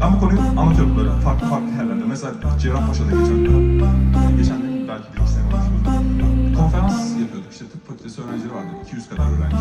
Ben bu konuyu anlatıyorum böyle farklı farklı yerlerde. Mesela Cerrahpaşa'da geçen, geçen gün belki bir iki sene olmuştur. Bir konferans yapıyorduk işte tıp fakültesi öğrencileri vardı. 200 kadar öğrenci.